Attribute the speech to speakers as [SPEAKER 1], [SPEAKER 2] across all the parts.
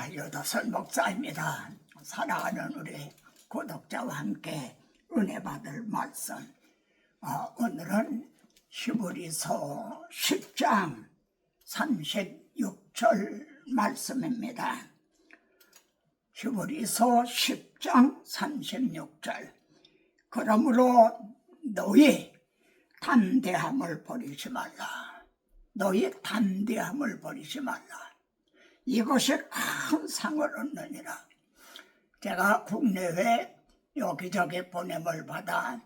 [SPEAKER 1] 아, 여도설 목사입니다. 사랑하는 우리 구독자와 함께 은혜 받을 말씀. 어, 오늘은 히브리서 10장 36절 말씀입니다. 히브리서 10장 36절. 그러므로 너희 담대함을 버리지 말라. 너희 담대함을 버리지 말라. 이것이 큰 상을 얻느니라. 제가 국내외 여기저기 보냄을 받아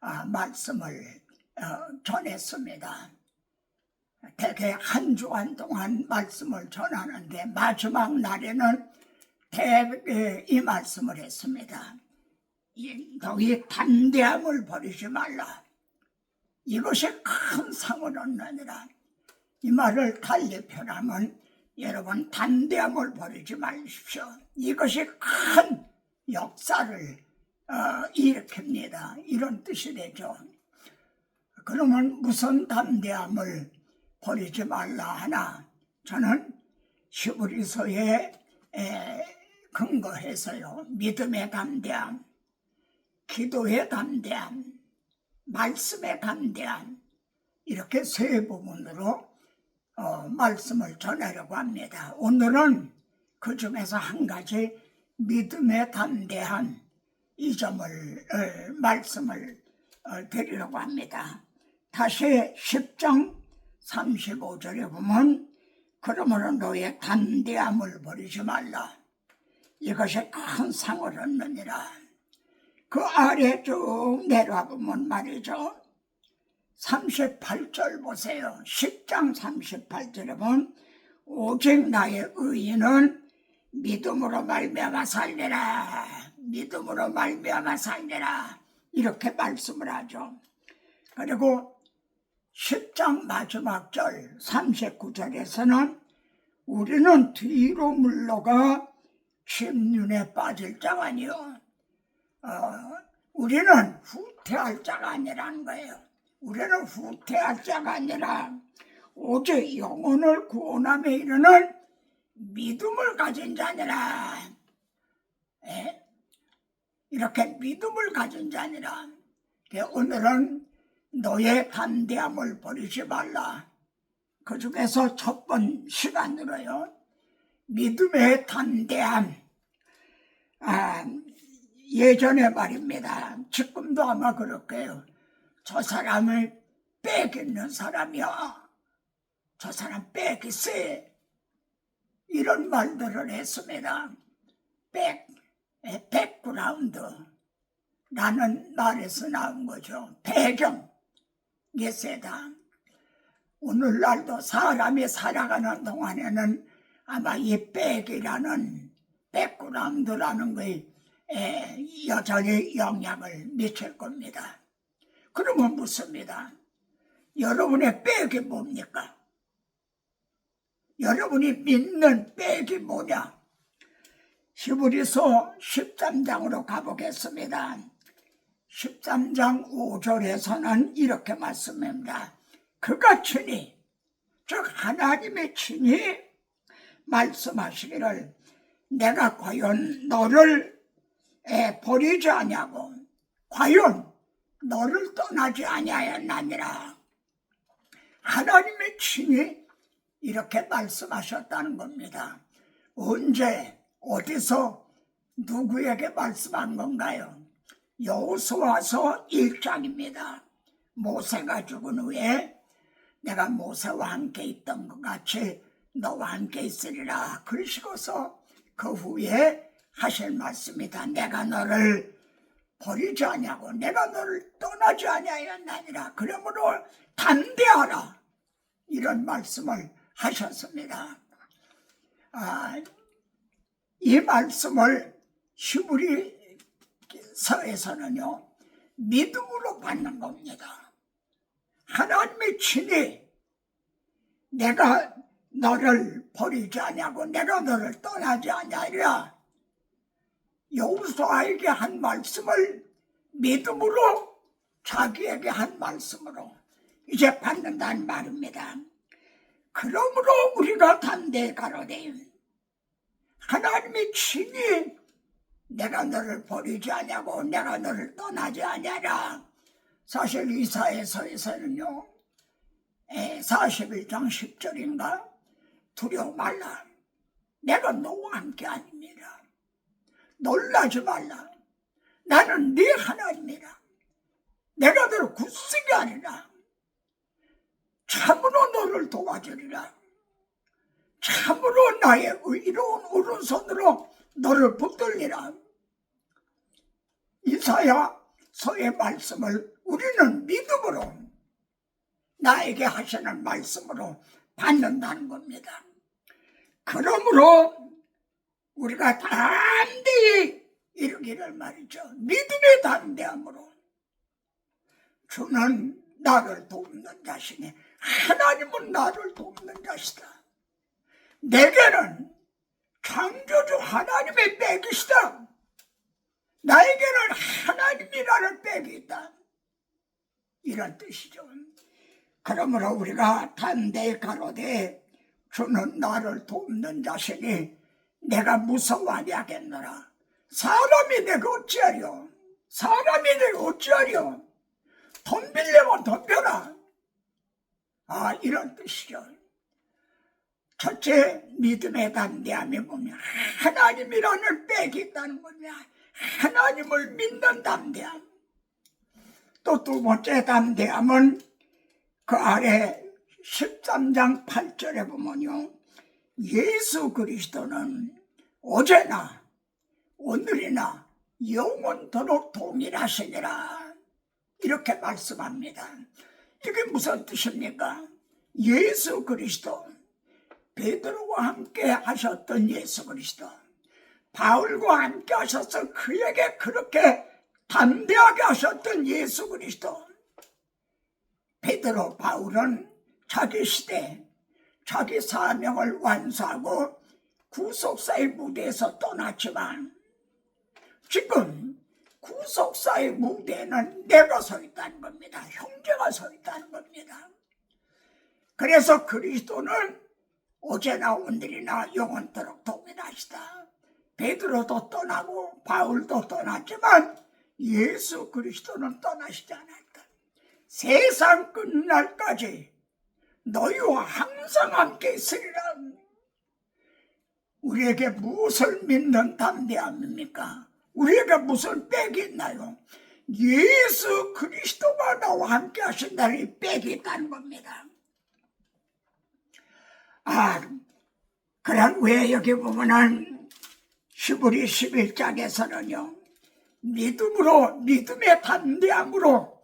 [SPEAKER 1] 아, 말씀을 어, 전했습니다. 대개 한 주간 동안 말씀을 전하는데 마지막 날에는 대개 이 말씀을 했습니다. 이, 너희 담대함을 버리지 말라. 이것이 큰 상을 얻느니라. 이 말을 달리 표하면 여러분 담대함을 버리지 마십시오. 이것이 큰 역사를 어, 일으킵니다. 이런 뜻이 되죠. 그러면 무슨 담대함을 버리지 말라 하나? 저는 히브리서에 에, 근거해서요. 믿음의 담대함, 기도의 담대함, 말씀의 담대함 이렇게 세 부분으로 어, 말씀을 전하려고 합니다. 오늘은 그 중에서 한 가지 믿음의 담대한 이 점을 어, 말씀을 어, 드리려고 합니다. 다시 10장 35절에 보면 그러므로 너의 담대함을 버리지 말라. 이것이 큰 상을 얻느니라. 그 아래 쭉 내려와 보면 말이죠. 38절 보세요. 10장 38절에 보면 오직 나의 의인은 믿음으로 말미암아 살리라. 믿음으로 말미암아 살리라. 이렇게 말씀을 하죠. 그리고 10장 마지막 절 39절에서는 우리는 뒤로 물러가 침륜에 빠질 자가 아니요. 어, 우리는 후퇴할 자가 아니라는 거예요. 우리는 후퇴할 자가 아니라 오직 영혼을 구원함에 이르는 믿음을 가진 자니라. 예? 이렇게 믿음을 가진 자니라. 오늘은 너의 담대함을 버리지 말라. 그 중에서 첫 번 시간으로요. 믿음의 담대함. 아, 예전에 말입니다. 지금도 아마 그럴 거예요. 저 사람을 빼겠는 사람이야. 저 사람 빼겠세. 이런 말들을 했습니다. 백, 백그라운드. 라는 말에서 나온 거죠. 배경. 예세다. 오늘날도 사람이 살아가는 동안에는 아마 이 백이라는 백그라운드라는 거에 여전히 영향을 미칠 겁니다. 그러면 묻습니다. 여러분의 백이 뭡니까? 여러분이 믿는 백이 뭐냐? 히브리서 13장으로 가보겠습니다. 13장 5절에서는 이렇게 말씀합니다. 그가 친히, 즉 하나님의 친히 말씀하시기를 내가 과연 너를 버리지 아냐고 과연 너를 떠나지 아니하였나니라. 하나님의 친히 이렇게 말씀하셨다는 겁니다. 언제 어디서 누구에게 말씀한 건가요? 여호수아서 1장입니다. 모세가 죽은 후에 내가 모세와 함께 있던 것 같이 너와 함께 있으리라 그러시고서 그 후에 하실 말씀이다. 내가 너를 버리지 아니하고 내가 너를 떠나지 아니하였나니라. 그러므로 담대하라. 이런 말씀을 하셨습니다. 아, 이 말씀을 히브리서에서는요 믿음으로 받는 겁니다. 하나님의 친히 내가 너를 버리지 아니하고 내가 너를 떠나지 아니하리라 여호수아에게 한 말씀을 믿음으로 자기에게 한 말씀으로 이제 받는다는 말입니다. 그러므로 우리가 담대히 가로되 하나님이 친히 내가 너를 버리지 아니하고 내가 너를 떠나지 아니하라. 사실 이사에서에서는요. 41장 10절인가 두려워 말라. 내가 너와 함께 아닙니다. 놀라지 말라. 나는 네 하나님이라. 내가 너를 굳세게 하리라. 참으로 너를 도와주리라. 참으로 나의 의로운 오른손으로 너를 붙들리라. 이사야 서의 말씀을 우리는 믿음으로 나에게 하시는 말씀으로 받는다는 겁니다. 그러므로 우리가 담대히 이르기를 말이죠. 믿음의 담대함으로 주는 나를 돕는 자신이 하나님은 나를 돕는 자시다. 내게는 창조주 하나님의 백이시다. 나에게는 하나님이라는 백이 있다. 이런 뜻이죠. 그러므로 우리가 담대히 가로되 주는 나를 돕는 자신이 내가 무서워하게 하겠노라. 사람이 내가 어찌하려? 사람이 내가 어찌하려? 돈 빌려면 돈 벼라. 아, 이런 뜻이죠. 첫째, 믿음의 담대함이 뭐냐? 하나님이라는 백이 있다는 거냐? 하나님을 믿는 담대함. 또 두 번째 담대함은 그 아래 13장 8절에 보면요. 예수 그리스도는 어제나 오늘이나 영원토록 동일하시니라. 이렇게 말씀합니다. 이게 무슨 뜻입니까? 예수 그리스도, 베드로와 함께 하셨던 예수 그리스도, 바울과 함께 하셔서 그에게 그렇게 담대하게 하셨던 예수 그리스도. 베드로, 바울은 자기 시대, 자기 사명을 완수하고 구속사의 무대에서 떠났지만 지금 구속사의 무대에는 내가 서 있다는 겁니다. 형제가 서 있다는 겁니다. 그래서 그리스도는 어제나 오늘이나 영원토록 동일하시다. 베드로도 떠나고 바울도 떠났지만 예수 그리스도는 떠나시지 않았다. 세상 끝날까지 너희와 항상 함께 있으리라. 우리에게 무엇을 믿는 담대함입니까? 우리에게 무슨 백이 있나요? 예수 그리스도가 나와 함께 하신다는 이 백이 있다는 겁니다. 아, 그런 왜 여기 보면은 히브리 11장에서는요, 믿음으로, 믿음의 담대함으로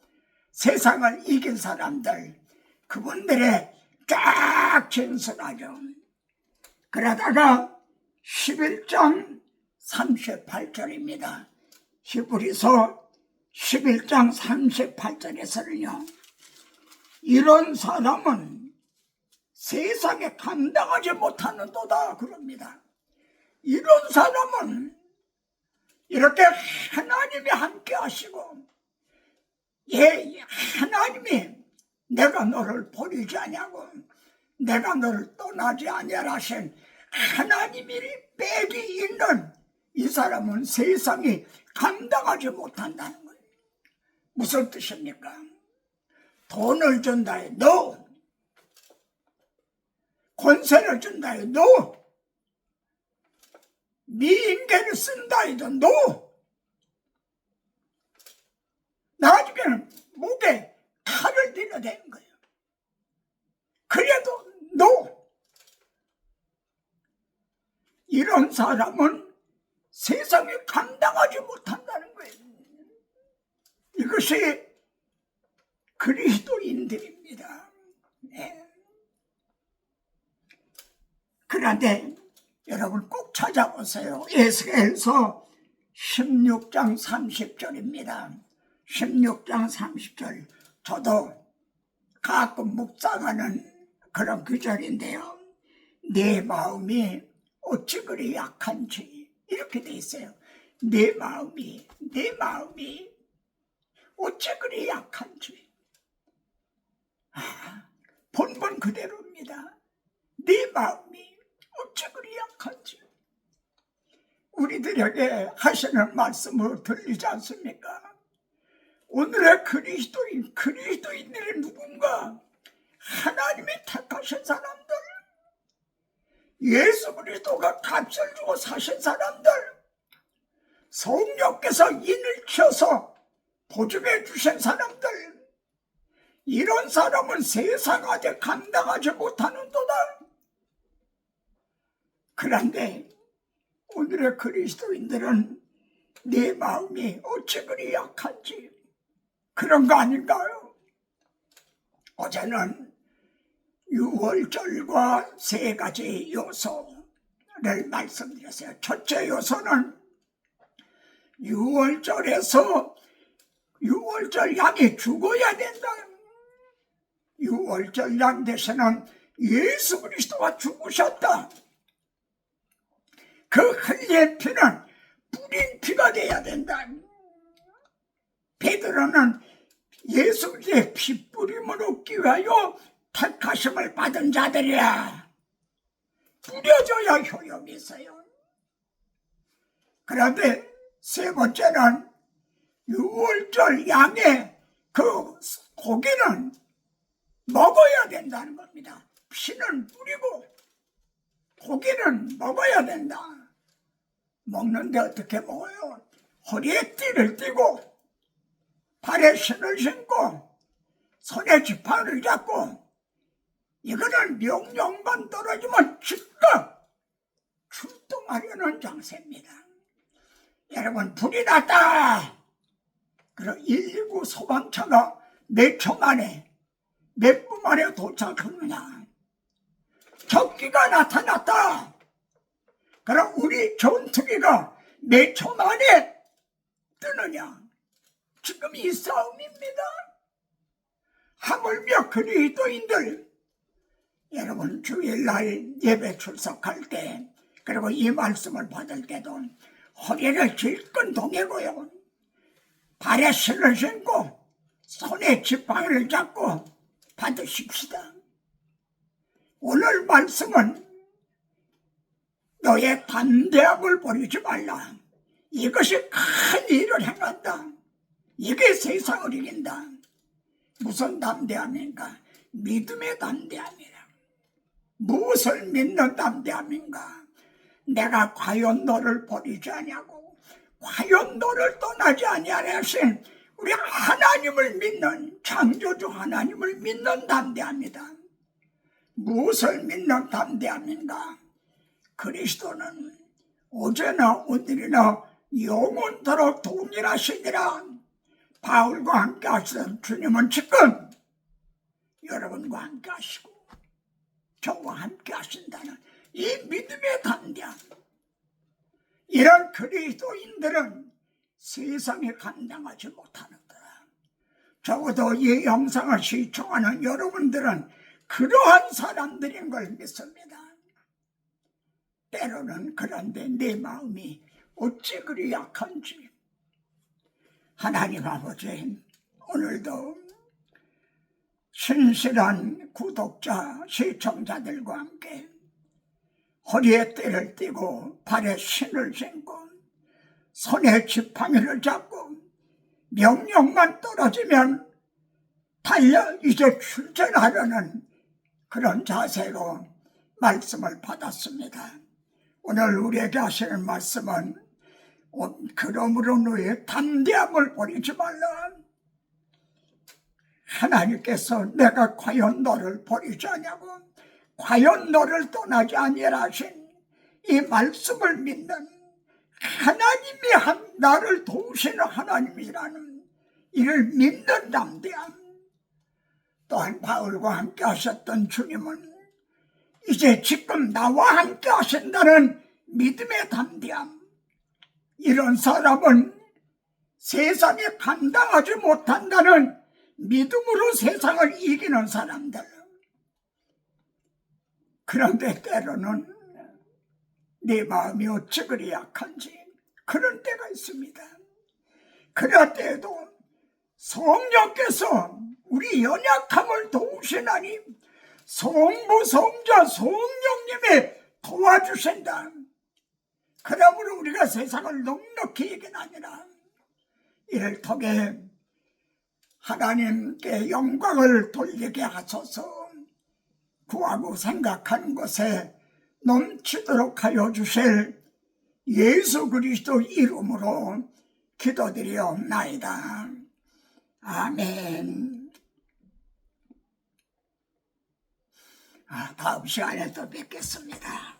[SPEAKER 1] 세상을 이긴 사람들, 그분들의 쫙 진술하죠. 그러다가 11장 38절입니다. 히브리서 11장 38절에서는요. 이런 사람은 세상에 감당하지 못하는 도다 그럽니다. 이런 사람은 이렇게 하나님이 함께 하시고 예, 하나님이 내가 너를 버리지 아니하고 내가 너를 떠나지 아니하라 하신 하나님이 백이 있는 이 사람은 세상이 감당하지 못한다는 거예요. 무슨 뜻입니까? 돈을 준다 해, 너. 권세를 준다 해, 너. 미인계를 쓴다 해도 너. 나중에는 목에 칼을 들여대는 거예요. 그래도 너. 이런 사람은 세상에 감당하지 못한다는 거예요. 이것이 그리스도인들입니다. 네. 그런데 여러분 꼭 찾아보세요. 에스겔서 16장 30절입니다. 16장 30절. 저도 가끔 묵상하는 그런 구절인데요. 내 마음이 어찌 그리 약한지 이렇게 돼 있어요. 내 마음이 내 마음이 어찌 그리 약한지 아, 본문 그대로입니다. 내 마음이 어찌 그리 약한지 우리들에게 하시는 말씀으로 들리지 않습니까? 오늘의 그리스도인, 그리스도인들이 누군가? 하나님이 택하신 사람들, 예수 그리스도가 값을 주고 사신 사람들, 성령께서 인을 키워서 보증해 주신 사람들, 이런 사람은 세상 아직 감당하지 못하는 도다. 그런데 오늘의 그리스도인들은 내 마음이 어찌 그리 약한지 그런 거 아닌가요? 어제는 6월절과 세 가지 요소를 말씀드렸어요. 첫째 요소는 6월절에서 6월절 양이 죽어야 된다. 6월절 양 대신은 예수 그리스도가 죽으셨다. 그 흘린 피는 뿌린 피가 돼야 된다. 베드로는 예수 그리스도의 피 뿌림을 얻기 위하여 택하심을 받은 자들이야. 뿌려줘야 효용이 있어요. 그런데 세 번째는 6월절 양의 그 고기는 먹어야 된다는 겁니다. 피는 뿌리고 고기는 먹어야 된다. 먹는데 어떻게 먹어요? 허리에 띠를 띠고 발에 신을 신고 손에 지팡이를 잡고 이거는 명령만 떨어지면 즉각 출동하려는 장세입니다. 여러분 불이 났다. 그럼 119 소방차가 몇 초 만에 몇 분 만에 도착하느냐. 적기가 나타났다. 그럼 우리 전투기가 몇 초 만에 뜨느냐. 지금 이 싸움입니다. 하물며 그리스도인들 여러분 주일날 예배 출석할 때 그리고 이 말씀을 받을 때도 허리를 질끈 동이고요. 발에 신을 신고 손에 지팡이를 잡고 받으십시다. 오늘 말씀은 너의 담대함을 버리지 말라. 이것이 큰 일을 행한다. 이게 세상을 이긴다. 무슨 담대함인가? 믿음의 담대함이라. 무엇을 믿는 담대함인가? 내가 과연 너를 버리지 아니하고 과연 너를 떠나지 아니하신 우리 하나님을 믿는 창조주 하나님을 믿는 담대함이다. 무엇을 믿는 담대함인가? 그리스도는 어제나 오늘이나 영원토록 동일하시니라. 바울과 함께 하시던 주님은 지금 여러분과 함께 하시고 저와 함께 하신다는 이 믿음의 담대함. 이런 그리스도인들은 세상에 감당하지 못하는 거라. 적어도 이 영상을 시청하는 여러분들은 그러한 사람들인 걸 믿습니다. 때로는 그런데 내 마음이 어찌 그리 약한지. 하나님 아버지, 오늘도 신실한 구독자, 시청자들과 함께 허리에 띠를 띠고 발에 신을 신고 손에 지팡이를 잡고 명령만 떨어지면 달려 이제 출전하려는 그런 자세로 말씀을 받았습니다. 오늘 우리에게 하시는 말씀은 그러므로 너의 담대함을 버리지 말라. 하나님께서 내가 과연 너를 버리지 않냐고 과연 너를 떠나지 아니라 하신 이 말씀을 믿는 하나님이 한, 나를 도우시는 하나님이라는 이를 믿는 담대함 또한 바울과 함께 하셨던 주님은 이제 지금 나와 함께 하신다는 믿음의 담대함 이런 사람은 세상에 감당하지 못한다는 믿음으로 세상을 이기는 사람들 그런데 때로는 내 마음이 어찌 그리 약한지 그런 때가 있습니다. 그럴 때에도 성령께서 우리 연약함을 도우시나니 성부 성자 성령님이 도와주신다. 그러므로 우리가 세상을 넉넉히 이긴 아니라 이를 통해 하나님께 영광을 돌리게 하소서 구하고 생각하는 것에 넘치도록 하여 주실 예수 그리스도 이름으로 기도드리옵나이다. 아멘. 아, 다음 시간에 또 뵙겠습니다.